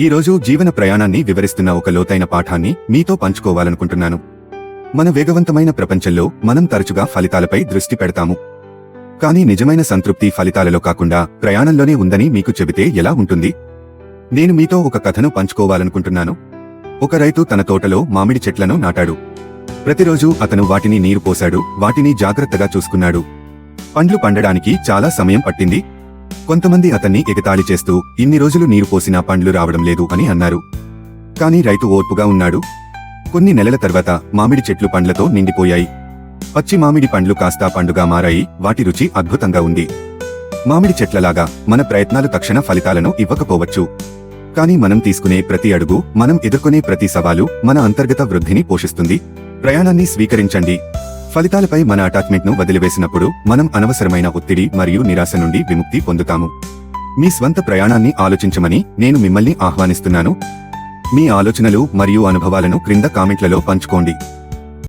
ఈ రోజు జీవన ప్రయాణాన్ని వివరిస్తున్న ఒక లోతైన పాఠాన్ని మీతో పంచుకోవాలనుకుంటున్నాను. మన వేగవంతమైన ప్రపంచంలో మనం తరచుగా ఫలితాలపై దృష్టి పెడతాము. కానీ నిజమైన సంతృప్తి ఫలితాలలో కాకుండా ప్రయాణంలోనే ఉందని మీకు చెబితే ఎలా ఉంటుంది? నేను మీతో ఒక కథను పంచుకోవాలనుకుంటున్నాను. ఒక రైతు తన తోటలో మామిడి చెట్లను నాటాడు. ప్రతిరోజు అతను వాటిని నీరు పోశాడు వాటిని జాగ్రత్తగా చూసుకున్నాడు. పండ్లు పండడానికి చాలా సమయం పట్టింది కొంతమంది అతన్ని ఎగతాళి చేస్తూ ఇన్ని రోజులు నీరు పోసినా పండ్లు రావడం లేదు అని అన్నారు. కాని రైతు ఓర్పుగా ఉన్నాడు. కొన్ని నెలల తర్వాత మామిడి చెట్లు పండ్లతో నిండిపోయాయి. పచ్చి మామిడి పండ్లు కాస్తా పండుగా మారాయి. వాటి రుచి అద్భుతంగా ఉంది. మామిడి చెట్లలాగా మన ప్రయత్నాలు తక్షణ ఫలితాలను ఇవ్వకపోవచ్చు. కానీ మనం తీసుకునే ప్రతి అడుగు మనం ఎదుర్కొనే ప్రతి సవాలు మన అంతర్గత వృద్ధిని పోషిస్తుంది. ప్రయాణాన్ని స్వీకరించండి. ఫలితాలపై మన అటాచ్మెంట్ను వదిలివేసినప్పుడు మనం అనవసరమైన ఒత్తిడి మరియు నిరాశ నుండి విముక్తి పొందుతాము. మీ స్వంత ప్రయాణాన్ని ఆలోచించమని నేను మిమ్మల్ని ఆహ్వానిస్తున్నాను. మీ ఆలోచనలు మరియు అనుభవాలను క్రింద కామెంట్లలో పంచుకోండి.